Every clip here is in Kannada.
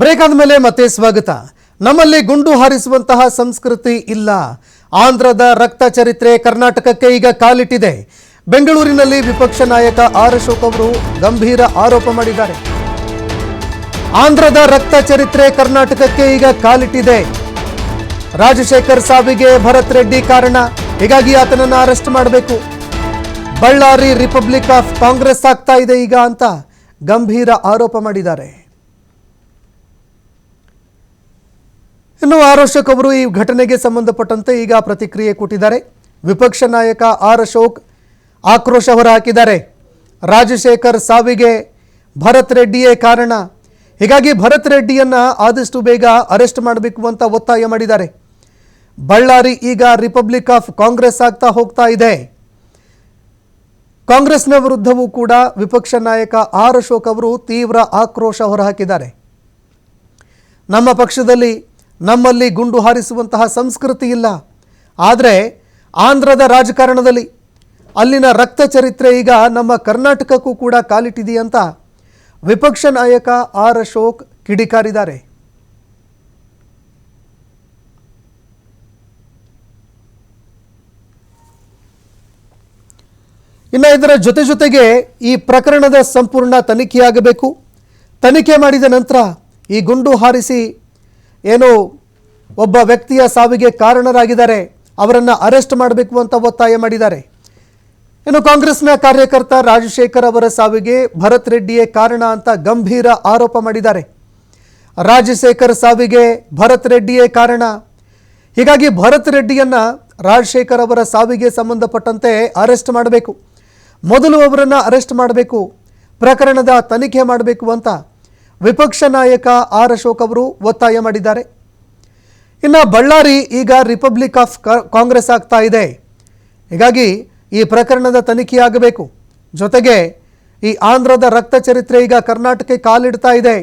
ಬ್ರೇಕ್ ಆದಮೇಲೆ ಮತ್ತೆ ಸ್ವಾಗತ. ನಮ್ಮಲ್ಲಿ ಗುಂಡು ಹಾರಿಸುವಂತಹ ಸಂಸ್ಕೃತಿ ಇಲ್ಲ. ಆಂಧ್ರದ ರಕ್ತ ಚರಿತ್ರೆ ಕರ್ನಾಟಕಕ್ಕೆ ಈಗ ಕಾಲಿಟ್ಟಿದೆ. ಬೆಂಗಳೂರಿನಲ್ಲಿ ವಿಪಕ್ಷ ನಾಯಕ ಆರ್ ಅಶೋಕ್ ಅವರು ಗಂಭೀರ ಆರೋಪ ಮಾಡಿದ್ದಾರೆ. ಆಂಧ್ರದ ರಕ್ತ ಚರಿತ್ರೆ ಕರ್ನಾಟಕಕ್ಕೆ ಈಗ ಕಾಲಿಟ್ಟಿದೆ. ರಾಜಶೇಖರ್ ಸಾವಿಗೆ ಭರತ್ ರೆಡ್ಡಿ ಕಾರಣ. ಹೀಗಾಗಿ ಆತನನ್ನು ಅರೆಸ್ಟ್ ಮಾಡಬೇಕು. ಬಳ್ಳಾರಿ ರಿಪಬ್ಲಿಕ್ ಆಫ್ ಕಾಂಗ್ರೆಸ್ ಆಗ್ತಾ ಇದೆ ಈಗ ಅಂತ ಗಂಭೀರ ಆರೋಪ ಮಾಡಿದ್ದಾರೆ. ಇನ್ನು ಆರ್ ಅಶೋಕ್ ಅವರು ಈ ಘಟನೆಗೆ ಸಂಬಂಧಪಟ್ಟಂತೆ ಈಗ ಪ್ರತಿಕ್ರಿಯೆ ಕೊಟ್ಟಿದ್ದಾರೆ. ವಿಪಕ್ಷ ನಾಯಕ ಆರ್ ಅಶೋಕ್ ಆಕ್ರೋಶ ಹೊರಹಾಕಿದ್ದಾರೆ. ರಾಜಶೇಖರ್ ಸಾವಿಗೆ ಭರತ್ ರೆಡ್ಡಿಯೇ ಕಾರಣ. ಹೀಗಾಗಿ ಭರತ್ ರೆಡ್ಡಿಯನ್ನ ಆದಷ್ಟು ಬೇಗ ಅರೆಸ್ಟ್ ಮಾಡಬೇಕು ಅಂತ ಒತ್ತಾಯ ಮಾಡಿದ್ದಾರೆ. ಬಳ್ಳಾರಿ ಈಗ ರಿಪಬ್ಲಿಕ್ ಆಫ್ ಕಾಂಗ್ರೆಸ್ ಆಗ್ತಾ ಹೋಗ್ತಾ ಇದೆ. ಕಾಂಗ್ರೆಸ್ನ ವಿರುದ್ಧವೂ ಕೂಡ ವಿಪಕ್ಷ ನಾಯಕ ಆರ್ ಅಶೋಕ್ ಅವರು ತೀವ್ರ ಆಕ್ರೋಶ ಹೊರಹಾಕಿದ್ದಾರೆ. ನಮ್ಮ ಪಕ್ಷದಲ್ಲಿ ನಮ್ಮಲ್ಲಿ ಗುಂಡು ಹಾರಿಸುವಂತಹ ಸಂಸ್ಕೃತಿ ಇಲ್ಲ. ಆದರೆ ಆಂಧ್ರದ ರಾಜಕಾರಣದಲ್ಲಿ ಅಲ್ಲಿನ ರಕ್ತ ಚರಿತ್ರೆ ಈಗ ನಮ್ಮ ಕರ್ನಾಟಕಕ್ಕೂ ಕೂಡ ಕಾಲಿಟ್ಟಿದೆಯಂತ ವಿಪಕ್ಷ ನಾಯಕ ಆರ್ ಅಶೋಕ್ ಕಿಡಿಕಾರಿದ್ದಾರೆ. ಇನ್ನು ಇದರ ಜೊತೆ ಜೊತೆಗೆ ಈ ಪ್ರಕರಣದ ಸಂಪೂರ್ಣ ತನಿಖೆಯಾಗಬೇಕು. ತನಿಖೆ ಮಾಡಿದ ನಂತರ ಈ ಗುಂಡು ಹಾರಿಸಿ ಏನು ಒಬ್ಬ ವ್ಯಕ್ತಿಯ ಸಾವಿಗೆ ಕಾರಣರಾಗಿದ್ದಾರೆ, ಅವರನ್ನು ಅರೆಸ್ಟ್ ಮಾಡಬೇಕು ಅಂತ ಒತ್ತಾಯ ಮಾಡಿದ್ದಾರೆ. ಇನ್ನು ಕಾಂಗ್ರೆಸ್ನ ಕಾರ್ಯಕರ್ತ ರಾಜಶೇಖರ್ ಅವರ ಸಾವಿಗೆ ಭರತ್ ರೆಡ್ಡಿಯೇ ಕಾರಣ ಅಂತ ಗಂಭೀರ ಆರೋಪ ಮಾಡಿದ್ದಾರೆ. ರಾಜಶೇಖರ್ ಸಾವಿಗೆ ಭರತ್ ರೆಡ್ಡಿಯೇ ಕಾರಣ. ಹೀಗಾಗಿ ಭರತ್ ರೆಡ್ಡಿಯನ್ನು ರಾಜಶೇಖರ್ ಅವರ ಸಾವಿಗೆ ಸಂಬಂಧಪಟ್ಟಂತೆ ಅರೆಸ್ಟ್ ಮಾಡಬೇಕು. ಮೊದಲು ಅವರನ್ನು ಅರೆಸ್ಟ್ ಮಾಡಬೇಕು. ಪ್ರಕರಣದ ತನಿಖೆ ಮಾಡಬೇಕು ಅಂತ ವಿಪಕ್ಷ ನಾಯಕ ಆರ್ ಅಶೋಕ್ ಅವರು ಒತ್ತಾಯ ಮಾಡಿದ್ದಾರೆ. ಇನ್ನು ಬಳ್ಳಾರಿ ಈಗ ರಿಪಬ್ಲಿಕ್ ಆಫ್ ಕಾಂಗ್ರೆಸ್ ಆಗ್ತಾ ಇದೆ. ಹೀಗಾಗಿ ಈ ಪ್ರಕರಣದ ತನಿಖೆಯಾಗಬೇಕು ಜೊತೆಗೆ ಈ ಆಂಧ್ರದ ರಕ್ತ ಚರಿತ್ರೆ ಈಗ ಕರ್ನಾಟಕಕ್ಕೆ ಕಾಲಿಡ್ತಾ ಇದೆ.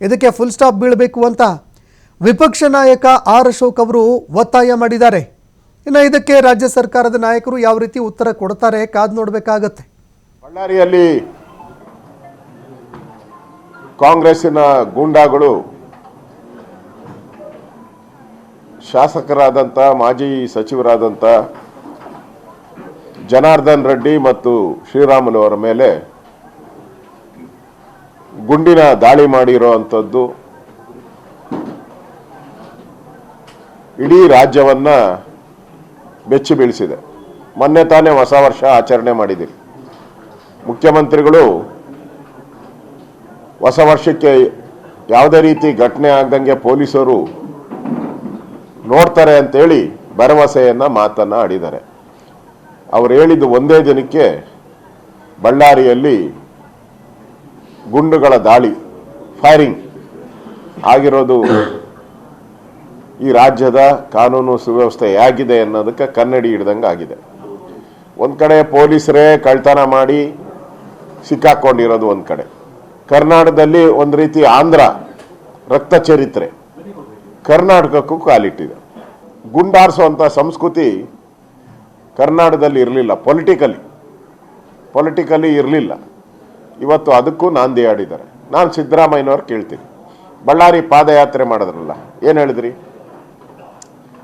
ಇದಕ್ಕೆ ಫುಲ್ ಸ್ಟಾಪ್ ಬೀಳಬೇಕು ಅಂತ ವಿಪಕ್ಷ ನಾಯಕ ಆರ್ ಅಶೋಕ್ ಅವರು ಒತ್ತಾಯ ಮಾಡಿದ್ದಾರೆ. ಇನ್ನು ಇದಕ್ಕೆ ರಾಜ್ಯ ಸರ್ಕಾರದ ನಾಯಕರು ಯಾವ ರೀತಿ ಉತ್ತರ ಕೊಡ್ತಾರೆ ಕಾದು ನೋಡಬೇಕಾಗತ್ತೆ. ಬಳ್ಳಾರಿಯಲ್ಲಿ ಕಾಂಗ್ರೆಸ್ಸಿನ ಗೂಂಡಾಗಳು ಶಾಸಕರಾದಂಥ ಮಾಜಿ ಸಚಿವರಾದಂಥ ಜನಾರ್ದನ್ ರೆಡ್ಡಿ ಮತ್ತು ಶ್ರೀರಾಮುಲು ಅವರ ಮೇಲೆ ಗುಂಡಿನ ದಾಳಿ ಮಾಡಿರುವಂಥದ್ದು ಇಡೀ ರಾಜ್ಯವನ್ನ ಬೆಚ್ಚಿ ಬೀಳಿಸಿದೆ. ಮೊನ್ನೆ ತಾನೇ ಹೊಸ ವರ್ಷ ಆಚರಣೆ ಮಾಡಿದ್ದೀರಿ. ಮುಖ್ಯಮಂತ್ರಿಗಳು ಹೊಸ ವರ್ಷಕ್ಕೆ ಯಾವುದೇ ರೀತಿ ಘಟನೆ ಆಗ್ದಂಗೆ ಪೊಲೀಸರು ನೋಡ್ತಾರೆ ಅಂತೇಳಿ ಭರವಸೆಯನ್ನು ಮಾತನ್ನು ಆಡಿದ್ದಾರೆ. ಅವರು ಹೇಳಿದ್ದು ಒಂದೇ ದಿನಕ್ಕೆ ಬಳ್ಳಾರಿಯಲ್ಲಿ ಗುಂಡುಗಳ ದಾಳಿ ಫೈರಿಂಗ್ ಆಗಿರೋದು ಈ ರಾಜ್ಯದ ಕಾನೂನು ಸುವ್ಯವಸ್ಥೆ ಹೇಗಿದೆ ಅನ್ನೋದಕ್ಕೆ ಕನ್ನಡಿ ಹಿಡ್ದಂಗೆ ಆಗಿದೆ. ಒಂದು ಕಡೆ ಪೊಲೀಸರೇ ಕಳ್ತನ ಮಾಡಿ ಸಿಕ್ಕಾಕ್ಕೊಂಡಿರೋದು ಒಂದು ಕಡೆ. ಕರ್ನಾಟಕದಲ್ಲಿ ಒಂದು ರೀತಿ ಆಂಧ್ರ ರಕ್ತ ಚರಿತ್ರೆ. ಕರ್ನಾಟಕಕ್ಕೂ ಕಾಲಿಟ್ಟಿದೆ. ಗುಂಡಾರಿಸುವಂಥ ಸಂಸ್ಕೃತಿ ಕರ್ನಾಟಕದಲ್ಲಿ ಇರಲಿಲ್ಲ ಪೊಲಿಟಿಕಲಿ ಪೊಲಿಟಿಕಲಿ ಇರಲಿಲ್ಲ. ಇವತ್ತು ಅದಕ್ಕೂ ನಾಂದಿ ಆಡಿದ್ದಾರೆ ನಾನು ಸಿದ್ದರಾಮಯ್ಯನವ್ರು ಕೇಳ್ತೀನಿ. ಬಳ್ಳಾರಿ ಪಾದಯಾತ್ರೆ ಮಾಡಿದ್ರಲ್ಲ, ಏನು ಹೇಳಿದ್ರಿ?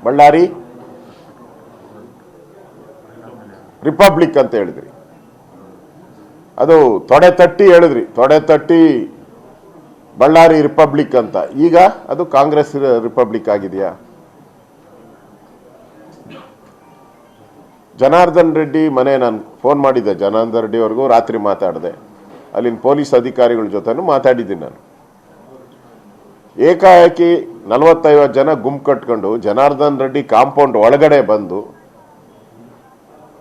ಬಳ್ಳಾರಿ ರಿಪಬ್ಲಿಕ್ ಅಂತ ಹೇಳಿದ್ರಿ. ಅದು ತೊಡೆ ತಟ್ಟಿ ಹೇಳಿದ್ರಿ, ತೊಡೆ ತಟ್ಟಿ ಬಳ್ಳಾರಿ ರಿಪಬ್ಲಿಕ್ ಅಂತ. ಈಗ ಅದು ಕಾಂಗ್ರೆಸ್ ರಿಪಬ್ಲಿಕ್ ಆಗಿದೆಯಾ? ಜನಾರ್ದನ್ ರೆಡ್ಡಿ ಮನೆ ನಾನು ಫೋನ್ ಮಾಡಿದ್ದೆ, ಜನಾರ್ದನ್ ರೆಡ್ಡಿ ಅವ್ರಿಗೂ ರಾತ್ರಿ ಮಾತಾಡಿದೆ. ಅಲ್ಲಿನ ಪೊಲೀಸ್ ಅಧಿಕಾರಿಗಳ ಜೊತೆನೂ ಮಾತಾಡಿದ್ದೀನಿ ನಾನು. ಏಕಾಏಕಿ ನಲವತ್ತೈವತ್ತು ಜನ ಗುಂಪು ಕಟ್ಕೊಂಡು ಜನಾರ್ದನ್ ರೆಡ್ಡಿ ಕಾಂಪೌಂಡ್ ಒಳಗಡೆ ಬಂದು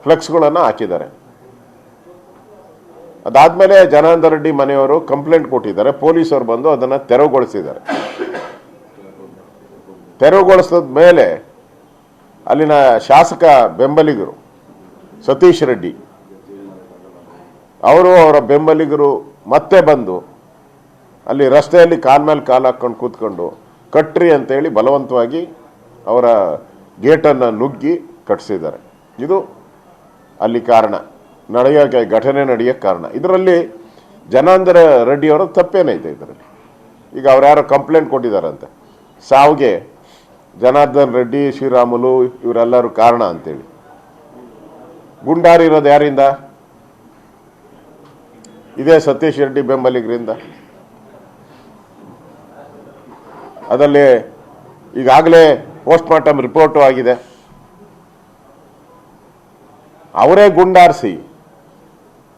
ಫ್ಲೆಕ್ಸ್ಗಳನ್ನು ಹಾಕಿದ್ದಾರೆ. ಅದಾದ್ಮೇಲೆ ಜನಾನಂದ ರೆಡ್ಡಿ ಮನೆಯವರು ಕಂಪ್ಲೇಂಟ್ ಕೊಟ್ಟಿದ್ದಾರೆ. ಪೊಲೀಸರು ಬಂದು ಅದನ್ನ ತೆರವುಗೊಳಿಸಿದ್ದಾರೆ. ತೆರವುಗೊಳಿಸಿದ ಮೇಲೆ ಅಲ್ಲಿನ ಶಾಸಕ ಬೆಂಬಲಿಗರು ಸತೀಶ್ ರೆಡ್ಡಿ ಅವರು ಅವರ ಬೆಂಬಲಿಗರು ಮತ್ತೆ ಬಂದು ಅಲ್ಲಿ ರಸ್ತೆಯಲ್ಲಿ ಕಾಲ್ ಮೇಲೆ ಕಾಲು ಹಾಕೊಂಡು ಕೂತ್ಕೊಂಡು ಕಟ್ರಿ ಅಂತೇಳಿ ಬಲವಂತವಾಗಿ ಅವರ ಗೇಟನ್ನು ನುಗ್ಗಿ ಕಟ್ಟಿಸಿದ್ದಾರೆ. ಇದು ಅಲ್ಲಿ ಕಾರಣ. ನಡೆಯೋಕೆ ಘಟನೆ ನಡೆಯೋಕ್ಕೆ ಕಾರಣ. ಇದರಲ್ಲಿ ಜನಾಂದರ ರೆಡ್ಡಿ ಅವರ ತಪ್ಪೇನೈತೆ ಇದರಲ್ಲಿ. ಈಗ ಅವ್ರು ಯಾರೋ ಕಂಪ್ಲೇಂಟ್ ಕೊಟ್ಟಿದ್ದಾರಂತೆ. ಸಾವಿಗೆ ಜನಾರ್ದನ್ ರೆಡ್ಡಿ, ಶ್ರೀರಾಮುಲು ಇವರೆಲ್ಲರೂ ಕಾರಣ ಅಂತೇಳಿ. ಗುಂಡಾರಿರೋದು ಯಾರಿಂದ? ಇದೇ ಸತೀಶ್ ರೆಡ್ಡಿ ಬೆಂಬಲಿಗರಿಂದ. ಅದರಲ್ಲಿ ಈಗಾಗಲೇ ಪೋಸ್ಟ್ ಮಾರ್ಟಮ್ ರಿಪೋರ್ಟು ಆಗಿದೆ. ಅವರೇ ಗುಂಡಾರಿಸಿ.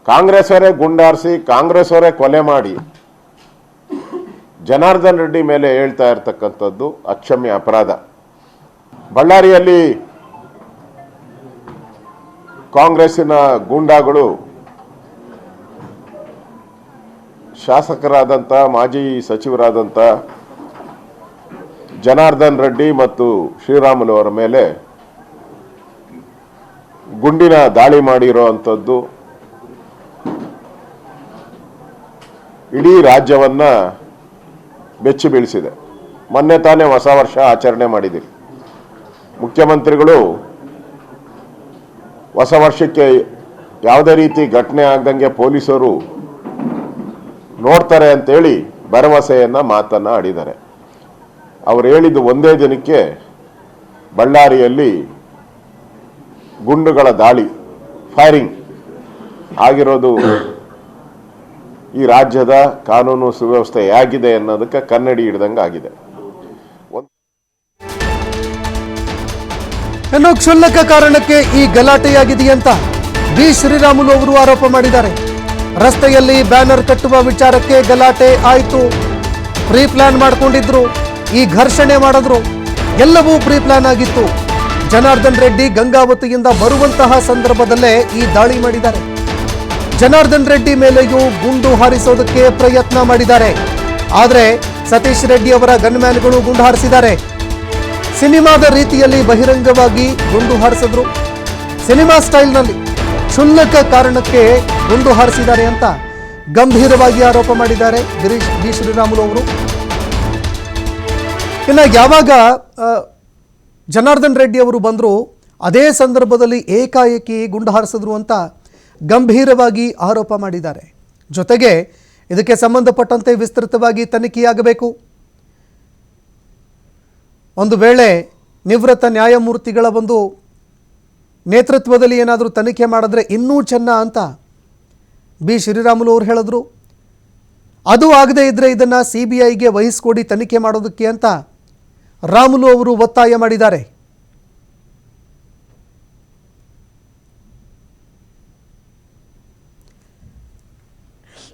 ಕಾಂಗ್ರೆಸ್ ಅವರೇ ಗುಂಡಾರಿಸಿ ಕಾಂಗ್ರೆಸ್ ಅವರೇ ಕೊಲೆ ಮಾಡಿ. ಜನಾರ್ದನ್ ರೆಡ್ಡಿ ಮೇಲೆ ಹೇಳ್ತಾ ಇರತಕ್ಕಂಥದ್ದು ಅಕ್ಷಮ್ಯ ಅಪರಾಧ. ಬಳ್ಳಾರಿಯಲ್ಲಿ ಕಾಂಗ್ರೆಸ್ಸಿನ ಗೂಂಡಾಗಳು ಶಾಸಕರಾದಂಥ ಮಾಜಿ ಸಚಿವರಾದಂಥ ಜನಾರ್ದನ್ ರೆಡ್ಡಿ ಮತ್ತು ಶ್ರೀರಾಮುಲು ಅವರ ಮೇಲೆ ಗುಂಡಿನ ದಾಳಿ ಮಾಡಿರೋ ಅಂಥದ್ದು ಇಡೀ ರಾಜ್ಯವನ್ನ ಬೆಚ್ಚಿ ಬೀಳಿಸಿದೆ. ಮೊನ್ನೆ ತಾನೇ ಹೊಸ ವರ್ಷ ಆಚರಣೆ ಮಾಡಿದ್ದೀವಿ ಮುಖ್ಯಮಂತ್ರಿಗಳು ಹೊಸ ವರ್ಷಕ್ಕೆ ಯಾವುದೇ ರೀತಿ ಘಟನೆ ಆಗದಂಗೆ ಪೊಲೀಸರು ನೋಡ್ತಾರೆ ಅಂತೇಳಿ ಭರವಸೆಯನ್ನು ಮಾತನ್ನು ಆಡಿದ್ದಾರೆ. ಅವರು ಹೇಳಿದ್ದು ಒಂದೇ ದಿನಕ್ಕೆ ಬಳ್ಳಾರಿಯಲ್ಲಿ ಗುಂಡುಗಳ ದಾಳಿ ಫೈರಿಂಗ್ ಆಗಿರೋದು ಈ ರಾಜ್ಯದ ಕಾನೂನು ಸುವ್ಯವಸ್ಥೆ ಹೇಗಿದೆ ಅನ್ನೋದಕ್ಕೆ ಕನ್ನಡಿ ಹಿಡ್ದಂಗೆ ಆಗಿದೆ. ಎನ್ನೋ ಕ್ಷುಲ್ಲಕ ಕಾರಣಕ್ಕೆ ಈ ಗಲಾಟೆಯಾಗಿದೆಯಂತ ಬಿ ಶ್ರೀರಾಮುಲು ಅವರು ಆರೋಪ ಮಾಡಿದ್ದಾರೆ. ರಸ್ತೆಯಲ್ಲಿ ಬ್ಯಾನರ್ ಕಟ್ಟುವ ವಿಚಾರಕ್ಕೆ ಗಲಾಟೆ ಆಯಿತು. ಪ್ರೀ ಪ್ಲಾನ್ ಮಾಡ್ಕೊಂಡಿದ್ರು. ಈ ಘರ್ಷಣೆ ಮಾಡಿದ್ರು. ಎಲ್ಲವೂ ಪ್ರೀ ಪ್ಲಾನ್ ಆಗಿತ್ತು. ಜನಾರ್ದನ್ ರೆಡ್ಡಿ ಗಂಗಾವತಿಯಿಂದ ಬರುವಂತಹ ಸಂದರ್ಭದಲ್ಲೇ ಈ ದಾಳಿ ಮಾಡಿದ್ದಾರೆ. ಜನಾರ್ದನ್ ರೆಡ್ಡಿ ಮೇಲೆಯೂ ಗುಂಡು ಹಾರಿಸೋದಕ್ಕೆ ಪ್ರಯತ್ನ ಮಾಡಿದ್ದಾರೆ. ಆದರೆ ಸತೀಶ್ ರೆಡ್ಡಿ ಅವರ ಗನ್ಮ್ಯಾನ್ಗಳು ಗುಂಡು ಹಾರಿಸಿದ್ದಾರೆ. ಸಿನಿಮಾದ ರೀತಿಯಲ್ಲಿ ಬಹಿರಂಗವಾಗಿ ಗುಂಡು ಹಾರಿಸಿದ್ರು. ಸಿನಿಮಾ ಸ್ಟೈಲ್ನಲ್ಲಿ ಕ್ಷುಲ್ಲಕ ಕಾರಣಕ್ಕೆ ಗುಂಡು ಹಾರಿಸಿದ್ದಾರೆ ಅಂತ ಗಂಭೀರವಾಗಿ ಆರೋಪ ಮಾಡಿದ್ದಾರೆ ಗಿರೀಶ್ ಬಿ ಶ್ರೀರಾಮುಲು ಅವರು. ಇನ್ನು ಯಾವಾಗ ಜನಾರ್ದನ್ ರೆಡ್ಡಿ ಅವರು ಬಂದರು, ಅದೇ ಸಂದರ್ಭದಲ್ಲಿ ಏಕಾಏಕಿ ಗುಂಡು ಹಾರಿಸಿದ್ರು ಅಂತ ಗಂಭೀರವಾಗಿ ಆರೋಪ ಮಾಡಿದ್ದಾರೆ. ಜೊತೆಗೆ ಇದಕ್ಕೆ ಸಂಬಂಧಪಟ್ಟಂತೆ ವಿಸ್ತೃತವಾಗಿ ತನಿಖೆಯಾಗಬೇಕು. ಒಂದು ವೇಳೆ ನಿವೃತ್ತ ನ್ಯಾಯಮೂರ್ತಿಗಳ ಒಂದು ನೇತೃತ್ವದಲ್ಲಿ ಏನಾದರೂ ತನಿಖೆ ಮಾಡಿದ್ರೆ ಇನ್ನೂ ಚೆನ್ನ ಅಂತ ಬಿ. ಶ್ರೀರಾಮುಲು ಅವರು ಹೇಳಿದ್ರು. ಅದು ಆಗದೇ ಇದ್ದರೆ ಇದನ್ನು ಸಿ ಬಿ ಐಗೆ ವಹಿಸ್ಕೊಡಿ ತನಿಖೆ ಮಾಡೋದಕ್ಕೆ ಅಂತ ರಾಮುಲು ಅವರು ಒತ್ತಾಯ ಮಾಡಿದ್ದಾರೆ.